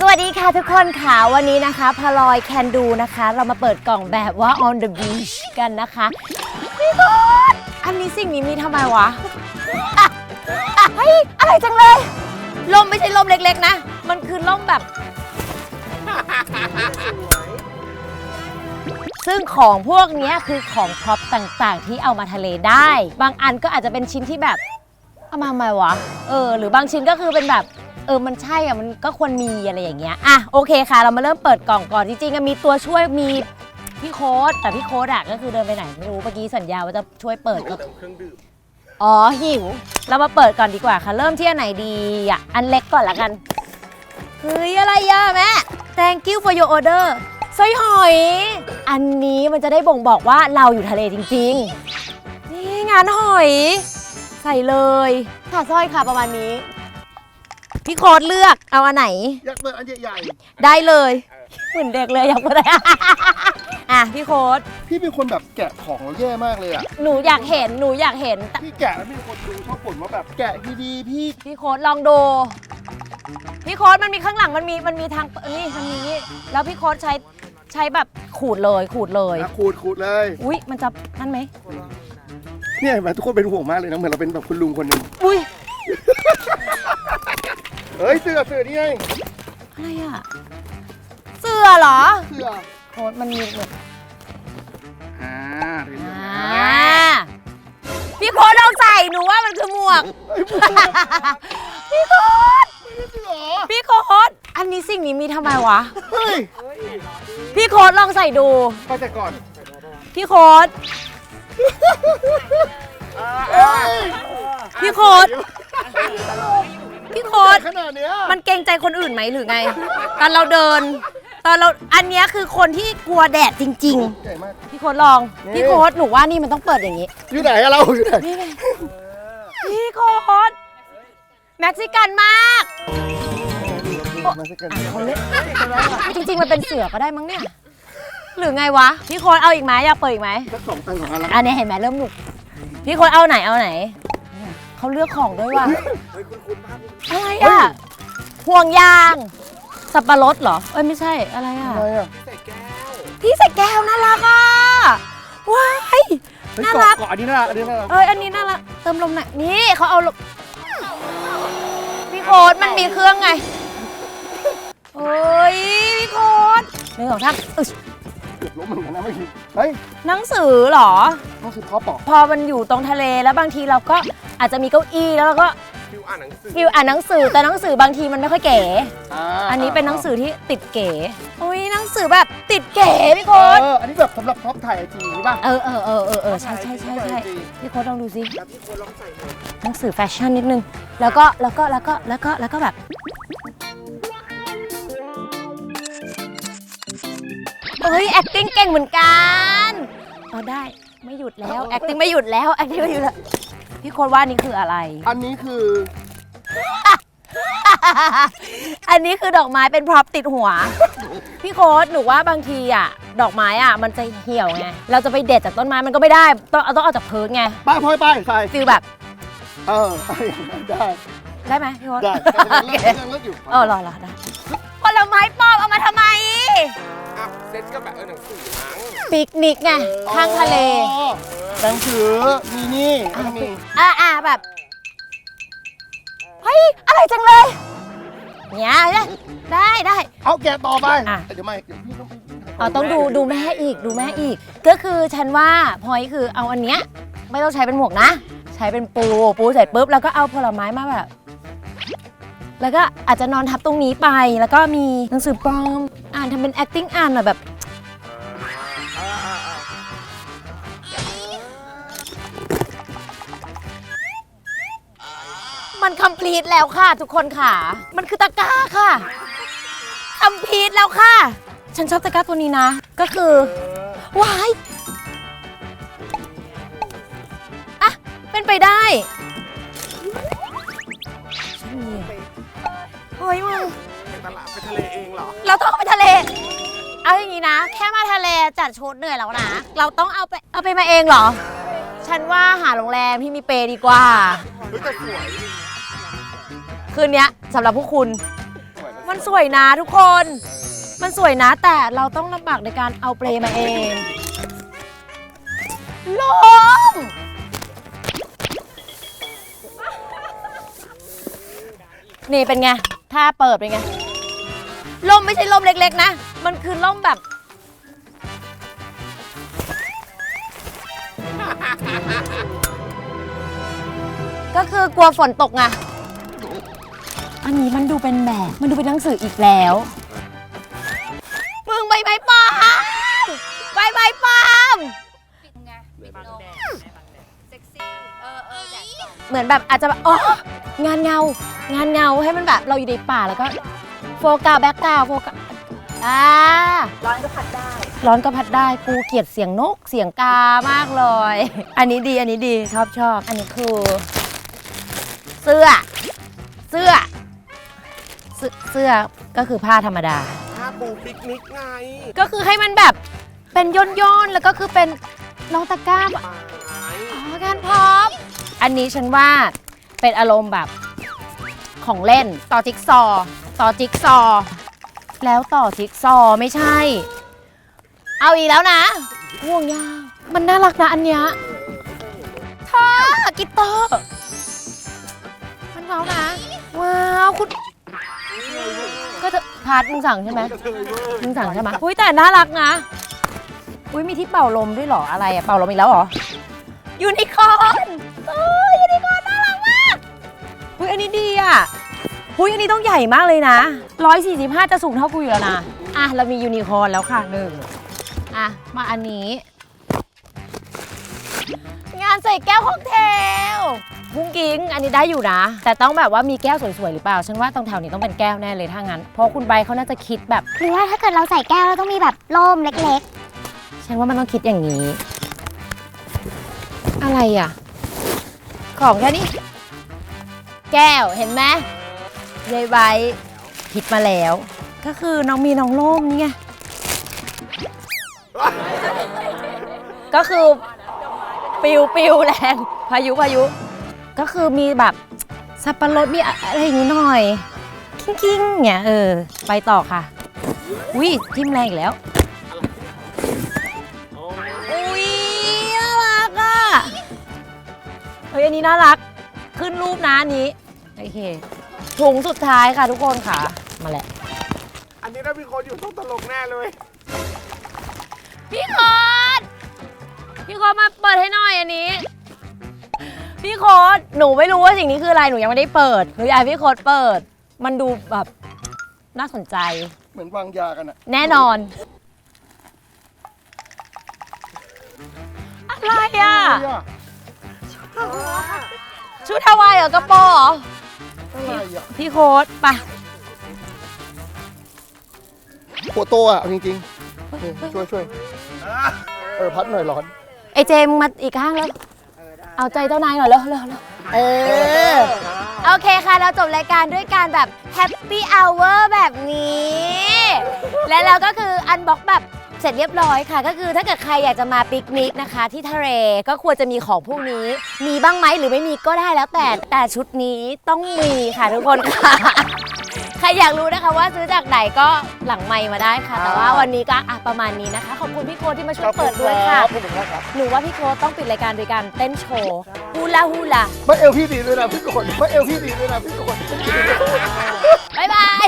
สวัสดีค่ะทุกคนค่ะวันนี้นะคะพลอยแคนดูนะคะ เรามาเปิดกล่องแบบว่า on the beach กันนะคะพี่บอสอันนี้สิ่งนี้มีทำไมวะอะอะเฮ้ยอะไรจังเลยลมไม่ใช่ลมเล็กๆนะ มันคือลมแบบ ซึ่งของพวกเนี้ยคือของพร็อพต่างๆ ที่เอามาทะเลได้ บางอันก็อาจจะเป็นชิ้นที่แบบ เอามาทำไมวะ เออ หรือบางชิ้นก็คือเป็นแบบ เออมันใช่อะมันก็ควรมีอะไรอย่างเงี้ยอะโอเคค่ะ เรามาเริ่มเปิดกล่องก่อนจริงๆอะมีตัวช่วยมีพี่โค้ดแต่พี่โค้ดอะก็คือเดินไปไหนไม่รู้เมื่อกี้สัญญาว่าจะช่วยเปิดก็ เครื่องดื่มอ๋อหิว เรามาเปิดก่อนดีกว่าค่ะ เริ่มที่อันไหนดีอะ อันเล็กก่อนละกัน เฮ้ย อะไรอะแม่ thank you for your order สร้อยหอย อันนี้มันจะได้บ่งบอกว่าเราอยู่ทะเลจริงๆ นี่งานหอย ใส่เลย ค่ะสร้อยค่ะประมาณนี้ พี่โค้ดเลือกเอาอันไหน อยากเปิดอันใหญ่ได้เลย เหมือนเด็กเลยอยากเปิดอะพี่โค้ดๆพี่เป็นคนแบบแกะของแล้วแย่มากเลยอะ หนูอยากเห็นหนูอยากเห็นแต่พี่แกะแล้วมีคนดูชอบบ่นว่าแบบแกะดีๆพี่พี่โค้ดลองดูพี่โค้ดมันมีข้างหลังมันมีมันมีทางนี่มันมีนี่แล้วพี่โค้ดใช้ใช้แบบขูดเลยขูดเลยนะขูดขูดเลย อุ้ยมันจะนั่นไหมเนี่ยเห็นไหมทุกคนเป็นห่วงมากเลยนะเหมือนเราเป็นแบบคุณลุงคนหนึ่งอุ้ย เฮ้ยเสือเสือนี่ไงอะไรอะ เสื้อเหรอเสือโค้ดมันมีแบบอ่าเดี๋ยวอ่าพี่โค้ดลองใส่หนูว่ามันคือหมวกเฮ้ยพูดพี่โค้ดไม่ได้เสือพี่โค้ดอันนี้สิ่งนี้มีทำไมวะ เฮ้ยพี่โค้ดลองใส่ดู ไปแต่ก่อนพี่โค้ดเฮ้ยพี่โค้ด พี่โค้ดขนาดเนี้ยมันเกรงใจคนอื่นไหมหรือไง ตอนเราเดิน ตอนเราอันเนี้ยคือคนที่กลัวแดดจริง ใหญ่มาก ๆ พี่โค้ดลองนี่ พี่โค้ดหนูว่านี่มันต้องเปิดอย่างนี้ อยู่ไหนอะเราอยู่ไหนนี่ไงพี่โค้ดแม็กซิกันมากมาสักกันเขาเล่นจริงๆมันเป็นเสือก็ได้มั้งเนี่ยหรือไงวะพี่โค้ดเอาอีกไหมอยากเปิดอีกไหมสักสองตันของอะไรอันนี้เห็นไหมเริ่มหนุกพี่โค้ดเอาไหนเอาไหน เขาเลือกของด้วยว่ะอะไรอะห่วงยาง สับปะรดเหรอ เอ้ยไม่ใช่อะไรอะ อะไรอะที่ใส่แก้วน่ารักอะ ว้าย เฮ้ยน่าเกาะรัก เกาะอันนี้น่ารักอันนี้น่ารักเอ้ยอันนี้น่ารักเติมลมหน่อยนี่เขาเอาลมพี่โค้ดมันมีเครื่องไงโอ้ยพี่โค้ดหนึ่งสองสามอึ๊ย เกือบล้มเหมือนกันนะเมื่อกี้เฮ้ยหนังสือเหรอ ต้องซื้อข้อปอกพอมันอยู่ตรงทะเลแล้วบางทีเราก็อาจจะมีเก้าอี้แล้วเราก็ฟิวอ่านหนังสือฟิลอ่านหนังสือแต่หนังสือบางทีมันไม่ค่อยเก๋อ่าอันนี้เป็นหนังสือที่ติดเก๋ อุ้ยหนังสือแบบติดเก๋พี่เอโค้ดออันนี้แบบสำหรับท็อปถ่ายไอจีใช่ป่ะเออเออเออเออเออใช่ใช่ใช่ใช่พี่โค้ดลองดูสิ แล้วพี่คนลองใส่หน่อยหนังสือแฟชั่นนิดนึง แล้วก็แล้วก็แล้วก็แล้วก็แล้วก็แบบ เฮ้ย acting เก่งเหมือนกันเอาได้ไม่หยุดแล้ว acting ไม่หยุดแล้ว acting ไม่หยุดแล้วพี่โค้ดว่านี่คืออะไร อันนี้คืออันนี้คือดอกไม้เป็นพร็อพติดหัว พี่โค้ดหนูว่าบางทีอะ ดอกไม้อะ มันจะเหี่ยวไง เราจะไปเด็ดจากต้นไม้มันก็ไม่ได้ ต้องเอาต้องเอาจากพื้นไงป้ายพลอยป้ายใส่ฟิลแบบ เออได้ได้ไหมพี่โค้ดได้โอเคยังเลิกอยู่เออรอรอได้ผลไม้ปลอมเอามาทำไม อ้าวเซ็ตก็แบบเออหนังสือมั้งปิกนิกไงข้างทะเล อ๋อหนังสือมีนี่แล้วก็มีอ่าอ่าแบบ เฮ้ย อะไรจังเลย เนี่ยได้ได้ เอาแกะต่อไปอะ เดี๋ยวไม่เดี๋ยวพี่ต้องไปเอาต้องดูดูแม่อีกดูแม่อีก ก็คือฉันว่าพอยคือเอาอันเนี้ยไม่ต้องใช้เป็นหมวกนะ ใช้เป็นปูปูเสร็จปุ๊บแล้วก็เอาผลไม้มาแบบ แล้วก็อาจจะนอนทับตรงนี้ไปแล้วก็มีหนังสือปลอมอ่านทำเป็น acting อ่านหน่อยแบบ มันคอมพลีทแล้วค่ะ ทุกคนค่ะ มันคือตะกร้าค่ะคอมพลีทแล้วค่ะ ฉันชอบตะกร้าตัวนี้นะ ก็คือวายอะเป็นไปได้เฮ้ยมึง ตลาดไปทะเลเองเหรอ เราต้องเอาไปทะเล เอาอย่างนี้นะ แค่มาทะเลจัดชุดเหนื่อยแล้วนะ เราต้องเอาไปเอาไปมาเองเหรอ ฉันว่าหาโรงแรมที่มีเปรย์ดีกว่า เฮ้ยแต่สวยคืนเนี้ยสำหรับพวกคุณสวยนะมันสวยนะทุกคน มันสวยนะแต่เราต้องลำบากในการเอาเปลมาเองลมนี่เป็นไง ถ้าเปิดเป็นไง ล่มไม่ใช่ล่มเล็ก ๆ นะ มันคือล่มแบบ ก็คือกลัวฝนตกไงอันนี้มันดูเป็นแบบ มันดูเป็นหนังสืออีกแล้ว มึงใบไม้ปลอมใบไม้ปลอมเหมือนแบบอาจจะแบบอ๋องานเงา งานเงาให้มันแบบเราอยู่ในป่าแล้วก็ โฟกัสแบ็กกราวโฟกัสอ่าร้อนก็พัดได้ ร้อนก็พัดได้กูเกลียดเสียงนกเสียงกามากเลย อันนี้ดีอันนี้ดีชอบชอบอันนี้คือ เสื้อ เสื้อ เสื้อเสื้อก็คือผ้าธรรมดาถ้าปูปิกนิกไงก็คือให้มันแบบเป็นย่นย่นๆแล้วก็คือเป็นน้องตะกร้าแบบไม้อ๋อการพร้อมอันนี้ฉันว่าเป็นอารมณ์แบบของเล่นต่อจิ๊กซอว์ ต่อจิ๊กซอว์แล้วต่อจิ๊กซอว์ไม่ใช่ เอาอีกแล้วนะห่วงยางมันน่ารักนะอันเนี้ยเธอกิตเตอร์มันว้าวนะ ว้าวคุณ ก็จะพาร์ทมึงสั่งใช่ไหมมึงสั่งใช่ไหมอุ้ยแต่น่ารักนะ อุ้ยมีที่เป่าลมด้วยเหรออะไรอะเป่าลมอีกแล้วเหรอ ยูนิคอร์นเออยูนิคอร์นน่ารักมากอุ้ยอันนี้ดีอะ อุ้ยอันนี้ต้องใหญ่มากเลยนะ 145 จะสูงเท่ากูอยู่แล้วนะ อะ เรามียูนิคอร์นแล้วค่ะหนึ่งอะ มาอันนี้ งานใส่แก้วค็อกเทลกุ้งกิ้ง อันนี้ได้อยู่นะ แต่ต้องแบบว่ามีแก้วสวยๆ หรือเปล่า ฉันว่าตรงแถวนี้ต้องเป็นแก้วแน่เลยถ้างั้น เพราะคุณใบเขาน่าจะคิดแบบ หรือว่าถ้าเกิดเราใส่แก้วเราต้องมีแบบร่มเล็กฉันว่ามันต้องคิดอย่างนี้ อะไรอะ ของแค่นี้ แก้วเห็นไหม ยายใบคิดมาแล้ว ก็คือน้องมีน้องโล่มนี่ไง ก็คือปิวปิวแรง พายุพายุ ก็คือมีแบบสับปะรดมีอะไรอย่างนี้หน่อย คิ้งคิ้งๆเนี่ยเออ ไปต่อค่ะ อุ้ยทิมแรงอีกแล้ว อุ้ยน่ารักอะ เฮ้ย อันนี้น่ารัก ขึ้นรูปนะอันนี้ โอเค ถุงสุดท้ายค่ะทุกคนค่ะ มาแหละ อันนี้ถ้ามีคนอยู่ต้องตลกแน่เลย พี่โคดพี่โคดมาเปิดให้หน่อยอันนี้ พี่โคดหนูไม่รู้ว่าสิ่งนี้คืออะไร หนูยังไม่ได้เปิด หนูอยากให้พี่โคดเปิด มันดูแบบน่าสนใจ เหมือนวางยากันอะแน่นอน อะไรอะเฮ้ยอะชุดฮาวายเหรอกระโปรงเหรอ อะไรอะพี่โค้ดปะโฟโต้อะเอาจริงๆนี่ช่วยช่วยเออพัดหน่อยร้อน ไอเจมส์มาอีกข้างแล้วเอาใจเจ้านายหน่อยเร็วเร็วเร็วเออ โอเคค่ะ เราจบรายการด้วยการแบบแฮปปี้อ u เวอร์แบบนี้ และเราก็คืออันบ็อกแบบ เสร็จเรียบร้อยค่ะ ก็คือถ้าเกิดใครอยากจะมาปิกนิกนะคะ ที่ทะเลก็ควรจะมีของพวกนี้ มีบ้างไหมหรือไม่มีก็ได้แล้วแต่แต่ชุดนี้ต้องมีค่ะทุกคนค่ะ ใครอยากรู้นะคะว่าซื้อจากไหนก็หลังไมค์มาได้ค่ะ แต่ว่าวันนี้ก็อะประมาณนี้นะคะ ขอบคุณพี่โคที่มาช่วยเปิดด้วยค่ะ ขอบคุณครับ หนูว่าพี่โคต้องปิดรายการโดยการเต้นโชว์ฮูลาฮูลาไม่เอวพี่ดีด้วยนะพี่กนไม่เอวพี่ดีด้วยนะพี่กนบ๊ายบาย